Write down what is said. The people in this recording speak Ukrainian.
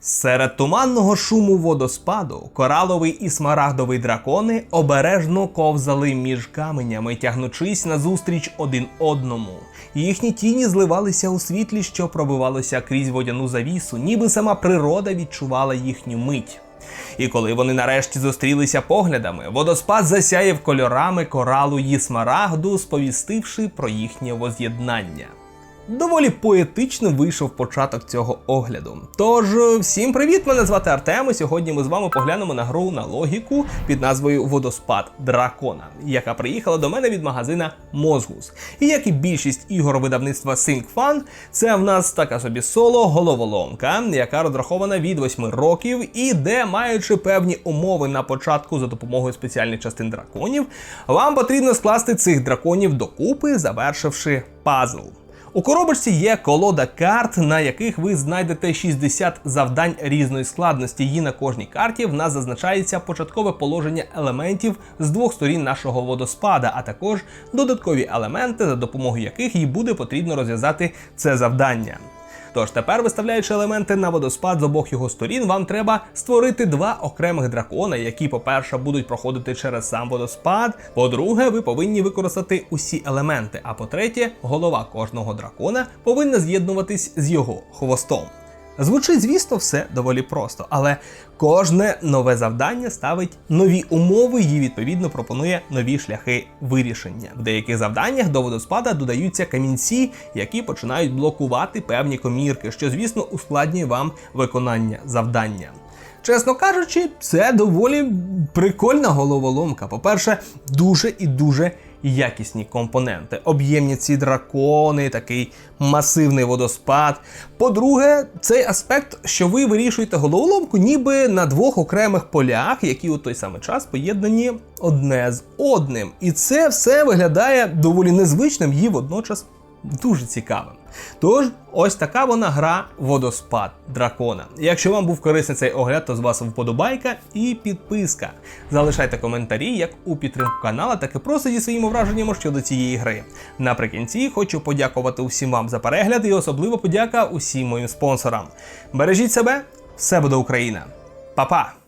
Серед туманного шуму водоспаду кораловий і смарагдовий дракони обережно ковзали між каменями, тягнучись назустріч один одному. Їхні тіні зливалися у світлі, що пробивалося крізь водяну завісу, ніби сама природа відчувала їхню мить. І коли вони нарешті зустрілися поглядами, водоспад засяяв кольорами коралу і смарагду, сповістивши про їхнє воз'єднання. Доволі поетично вийшов початок цього огляду. Тож, всім привіт! Мене звати Артем. і Сьогодні ми з вами поглянемо на гру на логіку під назвою Водоспад Дракона, яка приїхала до мене від магазина Мозгус. І як і більшість ігор видавництва SyncFun, це в нас така собі соло головоломка, яка розрахована від 8 років, і де, маючи певні умови на початку за допомогою спеціальних частин драконів, вам потрібно скласти цих драконів докупи, завершивши пазл. У коробочці є колода карт, на яких ви знайдете 60 завдань різної складності. І на кожній карті в нас зазначається початкове положення елементів з двох сторін нашого водоспада, а також додаткові елементи, за допомогою яких їй буде потрібно розв'язати це завдання. Тож тепер, виставляючи елементи на водоспад з обох його сторін, вам треба створити два окремих дракона, які, по-перше, будуть проходити через сам водоспад. По-друге, ви повинні використати усі елементи. А по-третє, голова кожного дракона повинна з'єднуватись з його хвостом. Звучить, звісно, все доволі просто, але кожне нове завдання ставить нові умови і відповідно пропонує нові шляхи вирішення. В деяких завданнях до водоспада додаються камінці, які починають блокувати певні комірки, що, звісно, ускладнює вам виконання завдання. Чесно кажучи, це доволі прикольна головоломка. По-перше, дуже і дуже якісні компоненти. Об'ємні ці дракони, такий масивний водоспад. По-друге, цей аспект, що ви вирішуєте головоломку, ніби на двох окремих полях, які у той самий час поєднані одне з одним. І це все виглядає доволі незвичним і водночас дуже цікавим. Тож, ось така вона гра Водоспад Дракона. Якщо вам був корисний цей огляд, то з вас вподобайка і підписка. Залишайте коментарі як у підтримку канала, так і просто зі своїми враженнями щодо цієї гри. Наприкінці хочу подякувати усім вам за перегляд і особливо подяка усім моїм спонсорам. Бережіть себе, все буде Україна. Па-па!